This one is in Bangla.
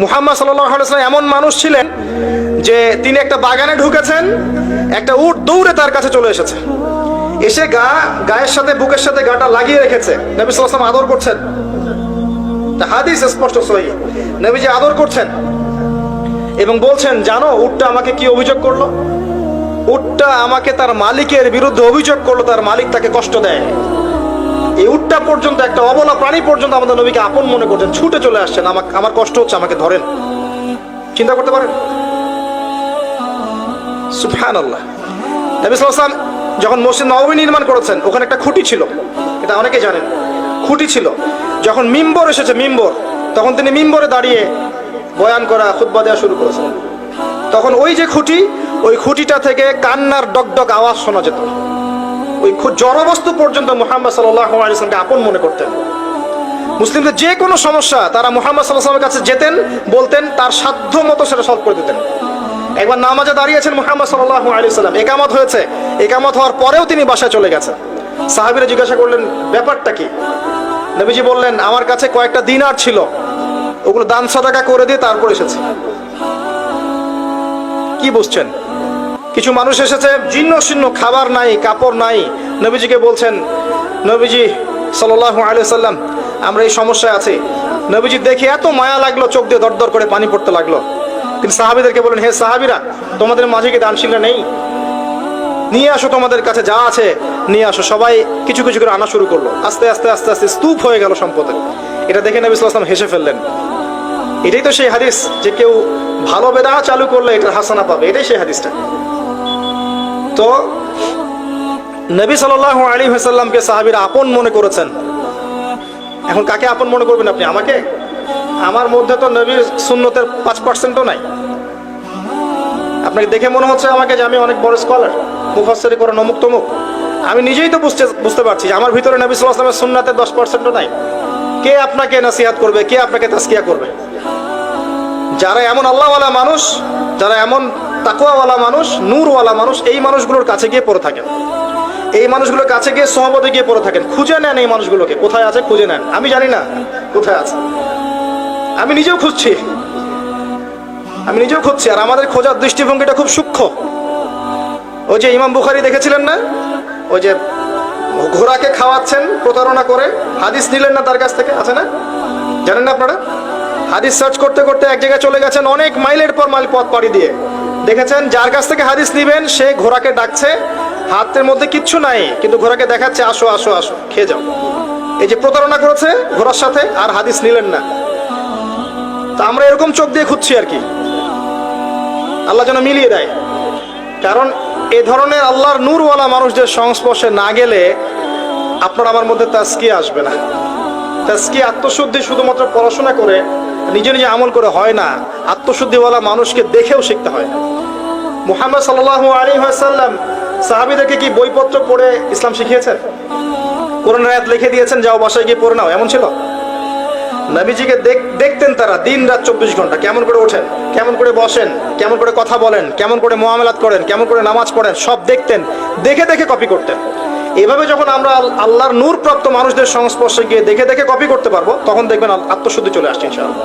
মুহাম্মদ সাল্লাম এমন মানুষ ছিলেন যে তিনি একটা বাগানে ঢুকেছেন, একটা উট দৌড়ে তার কাছে চলে এসেছে। এসে গা, গায়ের সাথে, বুকের সাথে গাটা লাগিয়ে রেখেছে। নবী সাল্লাম আদর করছেন। হাদিস স্পষ্ট সহি। নবীজি আদর করছেন এবং বলছেন, জানো, উটটা আমাকে কি অভিযোগ করল? উটটা আমাকে তার মালিকের বিরুদ্ধে অভিযোগ করল, তার মালিক তাকে কষ্ট দেয়। এই উটটা পর্যন্ত, একটা অবলা প্রাণী পর্যন্ত আমাদের নবীকে আপন মনে করছেন, ছুটে চলে আসছেন। আমাকে আমার কষ্ট হচ্ছে আমাকে ধরেন। চিন্তা করতে পারেন? সুফহান আল্লাহ যখন মসজিদ নবমী নির্মাণ করেছেন, ওখানে একটা খুঁটি ছিল। এটা অনেকে জানেন। খুঁটি ছিল। যখন মিম্বর এসেছে, মিম্বর, তখন তিনি মিম্বরে দাঁড়িয়ে বয়ান করা, খুতবা দেওয়া শুরু করেছেন। তখন ওই যে খুঁটি, ওই খুঁটিটা থেকে কান্নার ডগডগ আওয়াজ শোনা যেত। ওই জড়বস্তু পর্যন্ত মোহাম্মদ সাল্লামকে আপন মনে করতেন। মুসলিমদের যে কোনো সমস্যা, তারা মোহাম্মদ সাল্লাহামের কাছে যেতেন, বলতেন, তার সাধ্য মতো সেটা সলভ করে দিতেন। একবার নামাজে দাঁড়িয়েছেন মোহাম্মদ সাল্লাহ আলি সাল্লাম একামত হয়েছে। একামত হওয়ার পরেও তিনি বাসায় চলে গেছেন। সাহাবিরা জিজ্ঞাসা করলেন, ব্যাপারটা কি? নবীজি বললেন, আমার কাছে কয়েকটা দিনার ছিল। ওগুলো দান সাদাকা করে দিয়ে তারপর এসেছে। কি বুঝছেন? কিছু মানুষ এসেছে, জীর্ণ শীর্ণ খাবার নাই, কাপড় নাই। নবীজিকে বলছেন, নবীজি সাল্লাহ আলিয়া সাল্লাম, আমরা এই সমস্যায় আছি। নবীজি দেখে এত মায়া লাগল, চোখ দিয়ে দরদর করে পানি পড়তে লাগল। তিনি সাহাবিদেরকে বলেন হে সাহাবিরা, তোমাদের মাঝে কি দানশীলরা নেই? নিয়ে আসো তোমাদের কাছে যা আছে, নিয়ে আসো। সবাই কিছু কিছু করে আনা শুরু করল। আস্তে আস্তে আস্তে আস্তে স্তূপ হয়ে গেল সম্পদের এটা দেখে নবী সাল্লাম হেসে ফেললেন। এটাই তো সেই হাদিস যে কেউ ভালো বেদা চালু করলে এটার হাসানা পাবে। এটাই সেই হাদিসটা। তো নবী সাল্লাহ আলী হাসাল্লামকে সাহাবিরা আপন মনে করেছেন। এখন কাকে আপন মনে করবেন আপনি? আমাকে? আমার মধ্যে তো নবীর সুন্নতের পাঁচ পার্সেন্টও নাই। আপনাকে দেখে মনে হচ্ছে আমাকে যে আমি অনেক বড় স্কলার মুফাসরি করে নমুক তমুক। আমি নিজেই তো বুঝতে বুঝতে পারছি আমার ভিতরে নবী সাল্লাহ আসলামের সুন্নাতের দশ পার্সেন্টও নাই। কে আপনাকে নাসিহাত করবে? কে আপনাকে তাস্কিয়া করবে? যারা এমন আল্লাহওয়ালা মানুষ, যারা এমন তাকুয়াওয়ালা মানুষ, নূরওয়ালা মানুষ এই মানুষগুলোর কাছে গিয়ে পড়ে থাকেন। এই মানুষগুলোর কাছে গিয়ে সহমতে গিয়ে পড়ে থাকেন। খুঁজে নেন এই মানুষগুলোকে। কোথায় আছে খুঁজে নেন। আমি জানি না কোথায় আছে। আমি নিজেও খুঁজছি। আমি নিজেও খুঁজছি। আর আমাদের খোঁজার দৃষ্টিভঙ্গিটা খুব সূক্ষ্ম। ওই যে ইমাম বুখারি দেখেছিলেন না? ওই যে ঘোড়াকে খাওয়াচ্ছেন, প্রতারণা করে। হাদিস নিলেন না তার কাছ থেকে? আছে না? জানেন না আপনারা? হাদিস সার্চ করতে করতে এক জায়গায় চলে গেছেন অনেক মাইলের পর মাইল পথ পাড়ি দিয়ে। দেখেছেন, যার কাছ থেকে হাদিস নিবেন, সে ঘোড়াকে ডাকছে, হাতের মধ্যে কিচ্ছু নাই, কিন্তু ঘোড়াকে দেখাচ্ছে, আসো আসো আসো, খেয়ে যাও। এই যে প্রতারণা করেছে ঘোড়ার সাথে, আর হাদিস নিলেন না। তা আমরা এরকম চোখ দিয়ে খুঁজছি আর কি। আল্লাহ যেন মিলিয়ে দেয়। কারণ এ ধরনের আল্লাহর নূরওয়ালা মানুষদের সংস্পর্শে না গেলে আপনার আমার মধ্যে তাস্কি আসবে না। তাস্কি আত্মশুদ্ধি শুধুমাত্র পড়াশোনা করে, নিজে নিজে আমল করে হয় না। আত্মশুদ্ধিওয়ালা মানুষকে দেখেও শিখতে হয়। মুহাম্মদ সাল্লাহ আলী সাল্লাম সাহাবিদেরকে কি বইপত্র পড়ে ইসলাম শিখিয়েছেন? কোরআন রায়াত লিখে দিয়েছেন, যাও বাসায় গিয়ে পড়ে নাও, এমন ছিল? নবীজিকে দেখ- দেখতেন তারা দিন রাত চব্বিশ ঘণ্টা, কেমন করে ওঠেন, কেমন করে বসেন, কেমন করে কথা বলেন, কেমন করে মোয়ামেলাত করেন, কেমন করে নামাজ পড়েন, সব দেখতেন, দেখে দেখে কপি করতেন। এভাবে যখন আমরা আল- আল্লাহর নূরপ্রাপ্ত মানুষদের সংস্পর্শে গিয়ে দেখে দেখে কপি করতে পারব, তখন দেখবেন আত্মশুদ্ধি চলে আসছে, ইনশাআল্লাহ।